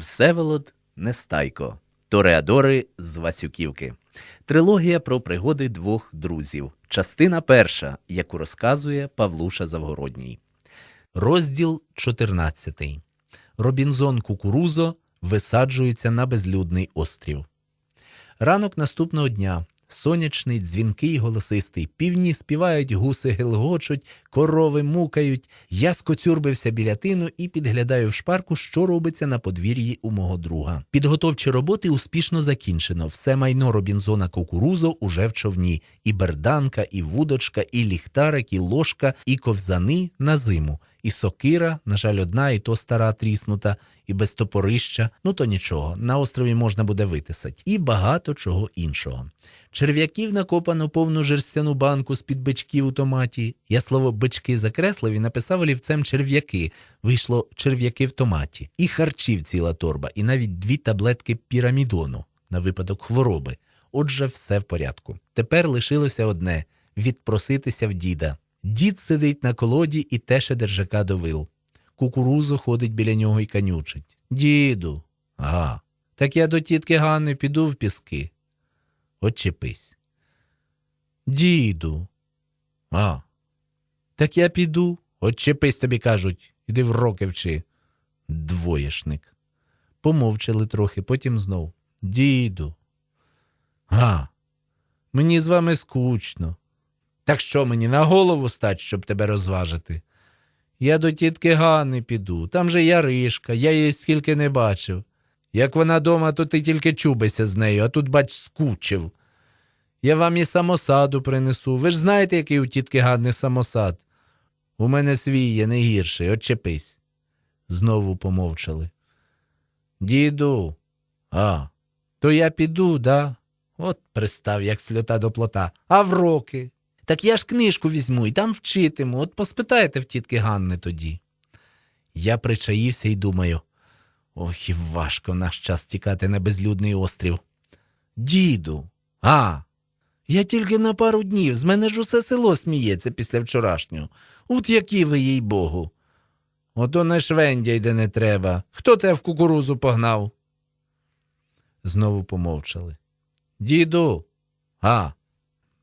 Всеволод Нестайко. Тореадори з Васюківки. Трилогія про пригоди двох друзів. Частина перша, яку розказує Павлуша Завгородній. Розділ 14. Робінзон Кукурузо висаджується на безлюдний острів. Ранок наступного дня. Сонячний, дзвінкий, голосистий, півні співають, гуси гелгочуть, корови мукають. Я скоцюрбився біля тину і підглядаю в шпарку, що робиться на подвір'ї у мого друга. Підготовчі роботи успішно закінчено. Все майно Робінзона Кукурузо уже в човні. І берданка, і вудочка, і ліхтарик, і ложка, і ковзани на зиму. І сокира, на жаль, одна, і то стара тріснута, і без топорища, ну то нічого, на острові можна буде витисать, і багато чого іншого. Черв'яків накопано повну жерстяну банку з-під бичків у томаті. Я слово бички закреслив і написав олівцем черв'яки. Вийшло черв'яки в томаті. І харчів ціла торба, і навіть дві таблетки пірамідону на випадок хвороби. Отже, все в порядку. Тепер лишилося одне відпроситися в діда. Дід сидить на колоді і теше держака до вил. Кукурузо ходить біля нього і канючить. Діду. Ага. Так я до тітки Ганни піду в піски. Очепись. Діду. А. Так я піду. Очепись тобі кажуть. Іди в роки вчи. Двоєшник. Помовчали трохи, потім знов. Діду. А. Мені з вами скучно. Так що мені на голову стать, щоб тебе розважити? Я до тітки Ганни піду, там же Яришка, я її скільки не бачив. Як вона дома, то ти тільки чубися з нею, а тут, бач, скучив. Я вам і самосаду принесу. Ви ж знаєте, який у тітки Ганни самосад? У мене свій є не гірший, очепись. Знову помовчали. Діду, а, то я піду, да? От пристав, як сльота до плота. А в роки? Так я ж книжку візьму і там вчитиму. От поспитайте в тітки Ганни тоді. Я причаївся і думаю. Ох, і важко в наш час тікати на безлюдний острів. Діду, а. Я тільки на пару днів, з мене ж усе село сміється після вчорашнього. От які ви, їй богу. Ото не швендяй, де не треба. Хто тебе в кукурузу погнав? Знову помовчали. Діду, а.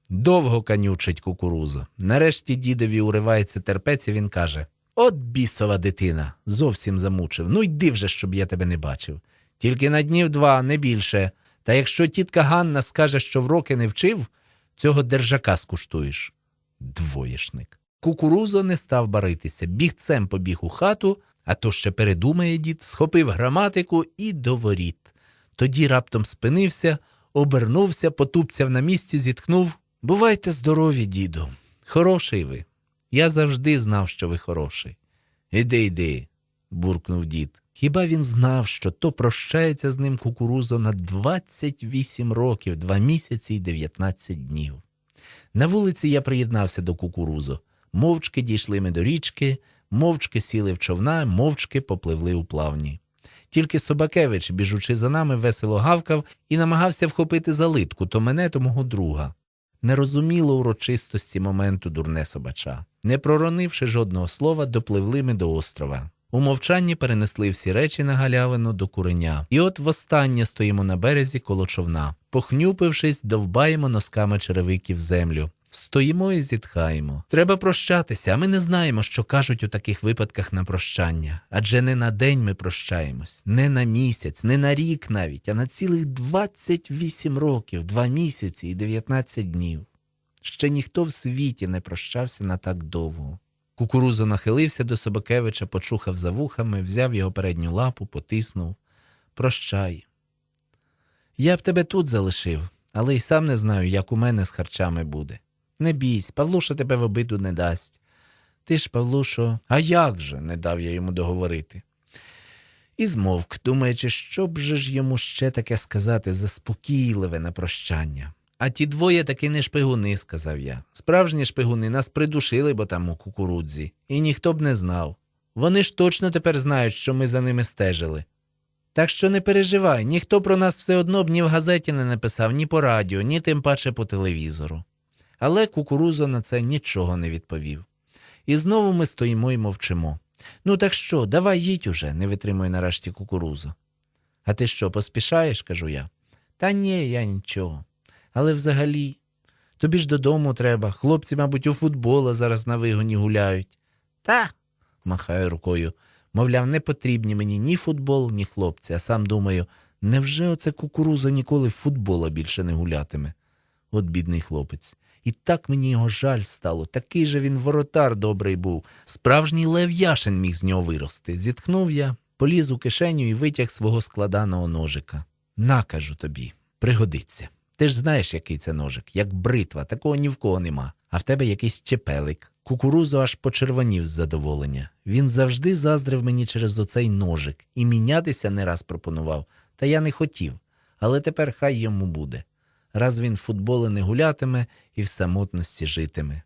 Довго канючить кукуруза. Нарешті дідові уривається терпець, і він каже От бісова дитина, зовсім замучив. Ну йди вже, щоб я тебе не бачив. Тільки на днів два, не більше. Та якщо тітка Ганна скаже, що в роки не вчив, цього держака скуштуєш. Двоєшник. Кукурузо не став баритися, бігцем побіг у хату, а то ще передумає дід, схопив граматику і до воріт. Тоді раптом спинився, обернувся, потупцяв на місці, зітхнув. Бувайте здорові, діду. Хороший ви. Я завжди знав, що ви хороший. Іди, йди, буркнув дід. Хіба він знав, що то прощається з ним кукурузо на 28 років, 2 місяці і 19 днів. На вулиці я приєднався до кукурузо. Мовчки дійшли ми до річки, мовчки сіли в човна, мовчки попливли у плавні. Тільки Собакевич, біжучи за нами, весело гавкав і намагався вхопити за литку то мене, то мого друга. Не розуміло урочистості моменту дурне собача. Не проронивши жодного слова, допливли ми до острова. У мовчанні перенесли всі речі на галявину до куреня. І от востаннє стоїмо на березі коло човна. Похнюпившись, довбаємо носками черевиків землю. Стоїмо і зітхаємо. Треба прощатися, а ми не знаємо, що кажуть у таких випадках на прощання. Адже не на день ми прощаємось, не на місяць, не на рік навіть, а на цілих 28 років, 2 місяці і 19 днів. Ще ніхто в світі не прощався на так довго. Кукурузо нахилився до Собакевича, почухав за вухами, взяв його передню лапу, потиснув. Прощай. Я б тебе тут залишив, але й сам не знаю, як у мене з харчами буде. Не бійсь, Павлуша тебе в обиду не дасть. Ти ж, Павлушо, а як же? не дав я йому договорити. І змовк, думаючи, що б же ж йому ще таке сказати заспокійливе на прощання. А ті двоє таки не шпигуни, сказав я. Справжні шпигуни нас придушили, бо там у кукурудзі, і ніхто б не знав. Вони ж точно тепер знають, що ми за ними стежили. Так що не переживай, ніхто про нас все одно б ні в газеті не написав, ні по радіо, ні тим паче по телевізору. Але кукурузо на це нічого не відповів. І знову ми стоїмо і мовчимо. Ну так що, давай їдь уже, не витримує нарешті кукурузо. А ти що, поспішаєш? кажу я. Та ні, я нічого. Але взагалі, тобі ж додому треба. Хлопці, мабуть, у футбола зараз на вигоні гуляють. Та, махаю рукою. Мовляв, не потрібні мені ні футбол, ні хлопці. А сам думаю, невже оце кукуруза ніколи в футбола більше не гулятиме? От бідний хлопець. І так мені його жаль стало. Такий же він воротар добрий був. Справжній Лев Яшин міг з нього вирости. Зітхнув я, поліз у кишеню і витяг свого складаного ножика. На, кажу тобі, пригодиться. Ти ж знаєш, який це ножик, як бритва, такого ні в кого нема. А в тебе якийсь чепелик. Кукурузо аж почервонів з задоволення. Він завжди заздрив мені через оцей ножик і мінятися не раз пропонував. Та я не хотів. Але тепер хай йому буде. Раз він в футболи не гулятиме і в самотності житиме.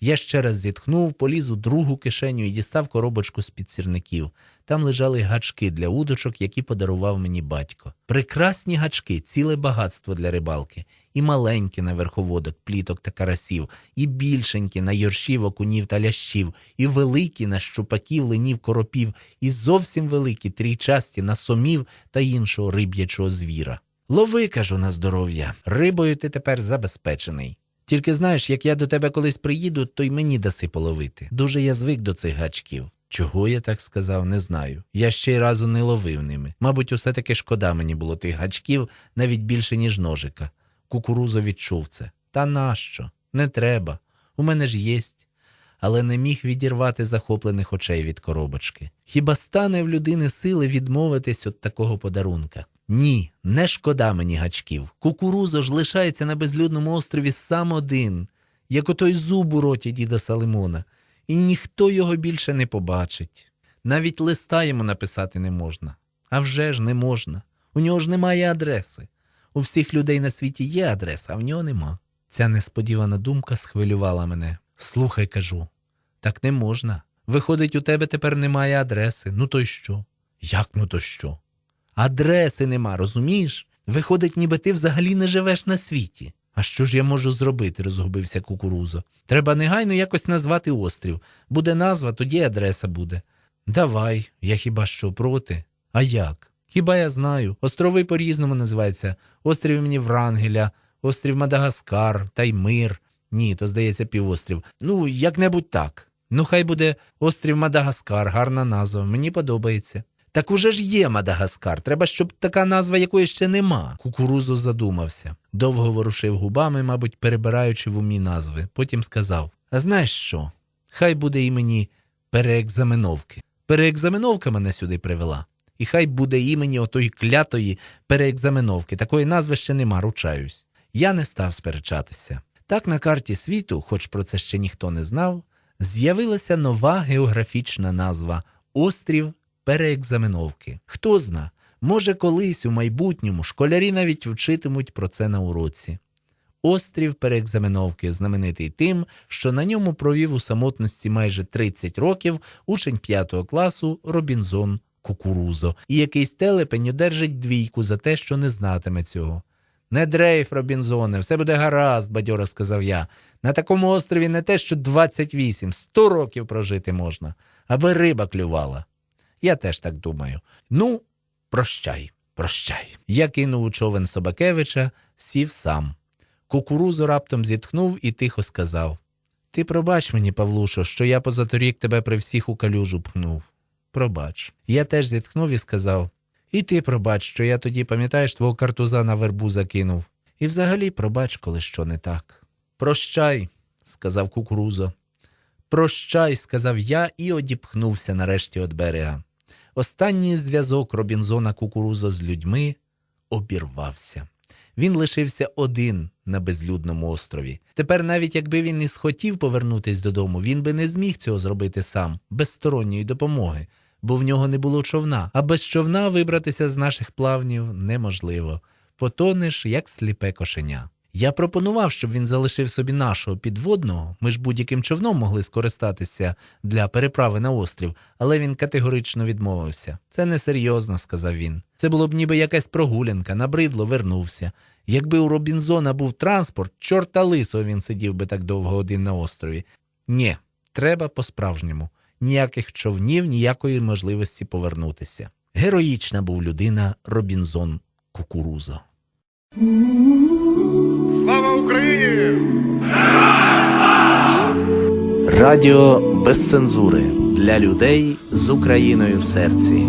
Я ще раз зітхнув, поліз у другу кишеню і дістав коробочку з-під сірників. Там лежали гачки для удочок, які подарував мені батько. Прекрасні гачки, ціле багатство для рибалки, і маленькі на верховодок, пліток та карасів, і більшенькі на йоршів, окунів та лящів, і великі на щупаків, ленів, коропів, і зовсім великі трійчасті на сомів та іншого риб'ячого звіра. Лови, кажу на здоров'я, рибою ти тепер забезпечений. Тільки знаєш, як я до тебе колись приїду, то й мені даси половити. Дуже я звик до цих гачків. Чого я так сказав, не знаю. Я ще й разу не ловив ними. Мабуть, усе таки шкода мені було тих гачків навіть більше, ніж ножика. Кукурузо відчув це. Та нащо? Не треба. У мене ж єсть. Але не міг відірвати захоплених очей від коробочки. Хіба стане в людини сили відмовитись від такого подарунка? Ні, не шкода мені гачків. Кукурузо ж лишається на безлюдному острові сам один, як отой зуб у роті діда Салимона, і ніхто його більше не побачить. Навіть листа йому написати не можна. А вже ж не можна. У нього ж немає адреси. У всіх людей на світі є адреса, а в нього нема. Ця несподівана думка схвилювала мене. Слухай, кажу, так не можна. Виходить, у тебе тепер немає адреси. Ну то й що? Як ну то що? Адреси нема, розумієш? Виходить, ніби ти взагалі не живеш на світі. А що ж я можу зробити? розгубився кукурузо. Треба негайно якось назвати острів. Буде назва, тоді адреса буде. Давай, я хіба що проти? А як? Хіба я знаю? Острови по-різному називаються острів імені Врангеля, острів Мадагаскар, Таймир. Ні, то здається півострів. Ну, як-небудь так. Ну, хай буде острів Мадагаскар, гарна назва, мені подобається. Так уже ж є Мадагаскар. Треба, щоб така назва якої ще нема. Кукурузо задумався. Довго ворушив губами, мабуть, перебираючи в умі назви. Потім сказав: А знаєш що? Хай буде імені переекзаменовки. Переекзаменовка мене сюди привела. І хай буде імені отої клятої переекзаменовки. Такої назви ще нема, ручаюсь. Я не став сперечатися. Так на карті світу, хоч про це ще ніхто не знав, з'явилася нова географічна назва острів переекзаменовки. Хто зна, може, колись у майбутньому школярі навіть вчитимуть про це на уроці. Острів переекзаменовки знаменитий тим, що на ньому провів у самотності майже 30 років учень 5 класу Робінзон Кукурузо, і якийсь телепень одержить двійку за те, що не знатиме цього. Не дрейф, Робінзоне, все буде гаразд, бадьоро сказав я. На такому острові не те, що 28, 100 років прожити можна, аби риба клювала. Я теж так думаю. Ну, прощай, прощай. Я кинув у човен Собакевича, сів сам. Кукурузо раптом зітхнув і тихо сказав Ти пробач мені, Павлушо, що я позаторік тебе при всіх у калюжу пхнув. Пробач. Я теж зітхнув і сказав І ти пробач, що я тоді, пам'ятаєш, твого картуза на вербу закинув. І взагалі пробач, коли що не так. Прощай, сказав кукурузо. Прощай, сказав я і одіпхнувся нарешті від берега. Останній зв'язок Робінзона Кукурузо з людьми обірвався. Він лишився один на безлюдному острові. Тепер, навіть якби він і схотів повернутись додому, він би не зміг цього зробити сам, без сторонньої допомоги, бо в нього не було човна, а без човна вибратися з наших плавнів неможливо. Потонеш, як сліпе кошеня. Я пропонував, щоб він залишив собі нашого підводного. Ми ж будь-яким човном могли скористатися для переправи на острів, але він категорично відмовився. Це несерйозно, сказав він. Це було б ніби якась прогулянка, набридло вернувся. Якби у Робінзона був транспорт, чорта лисо він сидів би так довго один на острові. Ні, треба по-справжньому. Ніяких човнів, ніякої можливості повернутися. Героїчна був людина Робінзон Кукуруза. Україні! Радіо без цензури для людей з Україною в серці.